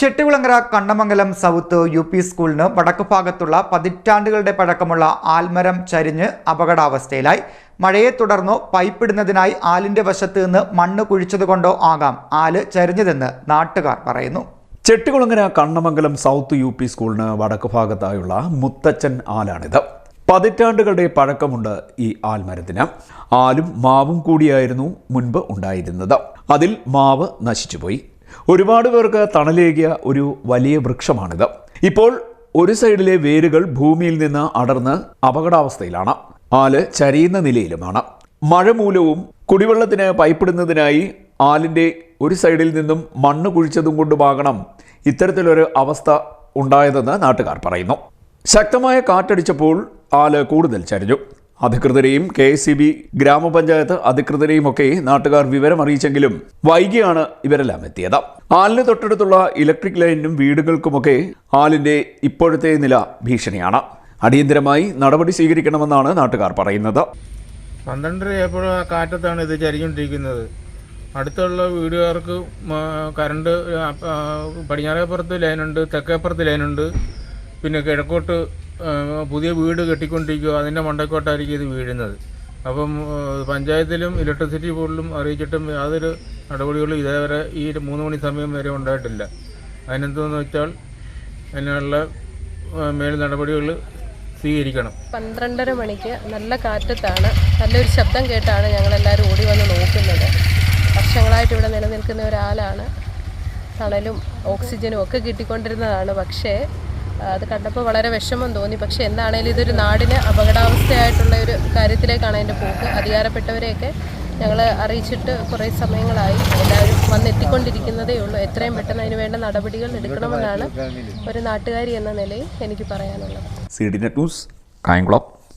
Chettikulangara Kannamangalam south U P സ്കൂളിന് വടക്ക് ഭാഗത്തുള്ള പതിറ്റാണ്ടുകളുടെ പഴക്കമുള്ള ആൽമരം ചരിഞ്ഞ് അപകടാവസ്ഥയിലായി. മഴയെ തുടർന്നോ പൈപ്പിടുന്നതിനായി ആലിന്റെ വശത്ത് നിന്ന് മണ്ണ് കുഴിച്ചതുകൊണ്ടോ ആകാം ആൽ ചരിഞ്ഞതെന്ന് നാട്ടുകാർ പറയുന്നു. Chettikulangara Kannamangalam south U P സ്കൂളിന് വടക്ക് ഭാഗത്തായുള്ള മുത്തച്ഛൻ ആലാണിത്. പതിറ്റാണ്ടുകളുടെ പഴക്കമുണ്ട് ഈ ആൽമരത്തിന്. ആലും മാവും കൂടിയായിരുന്നു മുൻപ് ഉണ്ടായിരുന്നത്. അതിൽ മാവ് നശിച്ചുപോയി. ഒരുപാട് പേർക്ക് തണലേകിയ ഒരു വലിയ വൃക്ഷമാണിത്. ഇപ്പോൾ ഒരു സൈഡിലെ വേരുകൾ ഭൂമിയിൽ നിന്ന് അടർന്ന് അപകടാവസ്ഥയിലാണ്. ആൽ ചരിയുന്ന നിലയിലുമാണ്. മഴ മൂലവും കുടിവെള്ളത്തിന് പൈപ്പിടുന്നതിനായി ആലിന്റെ ഒരു സൈഡിൽ നിന്നും മണ്ണ് കുഴിച്ചതും കൊണ്ടുമാകണം ഇത്തരത്തിലൊരു അവസ്ഥ ഉണ്ടായതെന്ന് നാട്ടുകാർ പറയുന്നു. ശക്തമായ കാറ്റടിച്ചപ്പോൾ ആൽ കൂടുതൽ ചരിഞ്ഞു. അധികൃതരെയും കെ എസ് സി ബി ഗ്രാമപഞ്ചായത്ത് അധികൃതരെയും ഒക്കെ നാട്ടുകാർ വിവരം അറിയിച്ചെങ്കിലും വൈകിയാണ് ഇവരെല്ലാം എത്തിയത്. ആലിന് തൊട്ടടുത്തുള്ള ഇലക്ട്രിക് ലൈനിനും വീടുകൾക്കുമൊക്കെ ആലിന്റെ ഇപ്പോഴത്തെ നില ഭീഷണിയാണ്. അടിയന്തരമായി നടപടി സ്വീകരിക്കണമെന്നാണ് നാട്ടുകാർ പറയുന്നത്. പന്ത്രണ്ടരയപ്പോൾ ആ കാറ്റത്താണ് ഇത് ചരിഞ്ഞുകൊണ്ടിരിക്കുന്നത്. അടുത്തുള്ള വീടുകാർക്ക് കറണ്ട് പടിഞ്ഞാറേപ്പുറത്ത് ലൈനുണ്ട് തെക്കേപ്പുറത്ത് ലൈനുണ്ട് പിന്നെ കിഴക്കോട്ട് പുതിയ വീട് കെട്ടിക്കൊണ്ടിരിക്കുക അതിന്റെ മണ്ടക്കോട്ടായിരിക്കും ഇത് വീഴുന്നത്. അപ്പം പഞ്ചായത്തിലും ഇലക്ട്രിസിറ്റി ബോർഡിലും അറിയിച്ചിട്ടും യാതൊരു നടപടികളും ഇതേവരെ ഈ മൂന്ന് മണി സമയം വരെ ഉണ്ടായിട്ടില്ല. അതിനെന്തെന്ന് വെച്ചാൽ അതിനുള്ള മേൽ നടപടികൾ സ്വീകരിക്കണം. പന്ത്രണ്ടര മണിക്ക് നല്ല കാറ്റത്താണ്. നല്ലൊരു ശബ്ദം കേട്ടാണ് ഞങ്ങളെല്ലാവരും ഓടി വന്ന് നോക്കുന്നത്. വർഷങ്ങളായിട്ട് ഇവിടെ നിലനിൽക്കുന്ന ഒരാളാണ്. തണലും ഓക്സിജനും ഒക്കെ കിട്ടിക്കൊണ്ടിരുന്നതാണ്. പക്ഷേ അത് കണ്ടപ്പോൾ വളരെ വിഷമം തോന്നി. പക്ഷെ എന്താണേലും ഇതൊരു നാടിന് അപകടാവസ്ഥയായിട്ടുള്ള ഒരു കാര്യത്തിലേക്കാണ് അതിന്റെ പോക്ക്. അധികാരപ്പെട്ടവരെയൊക്കെ ഞങ്ങൾ അറിയിച്ചിട്ട് കുറേ സമയങ്ങളായി. എല്ലാവരും വന്നെത്തിക്കൊണ്ടിരിക്കുന്നതേ ഉള്ളൂ. എത്രയും പെട്ടെന്ന് അതിന് വേണ്ട നടപടികൾ എടുക്കണമെന്നാണ് ഒരു നാട്ടുകാരി എന്ന നിലയിൽ എനിക്ക് പറയാനുള്ളത്. C D news Kayamkulam.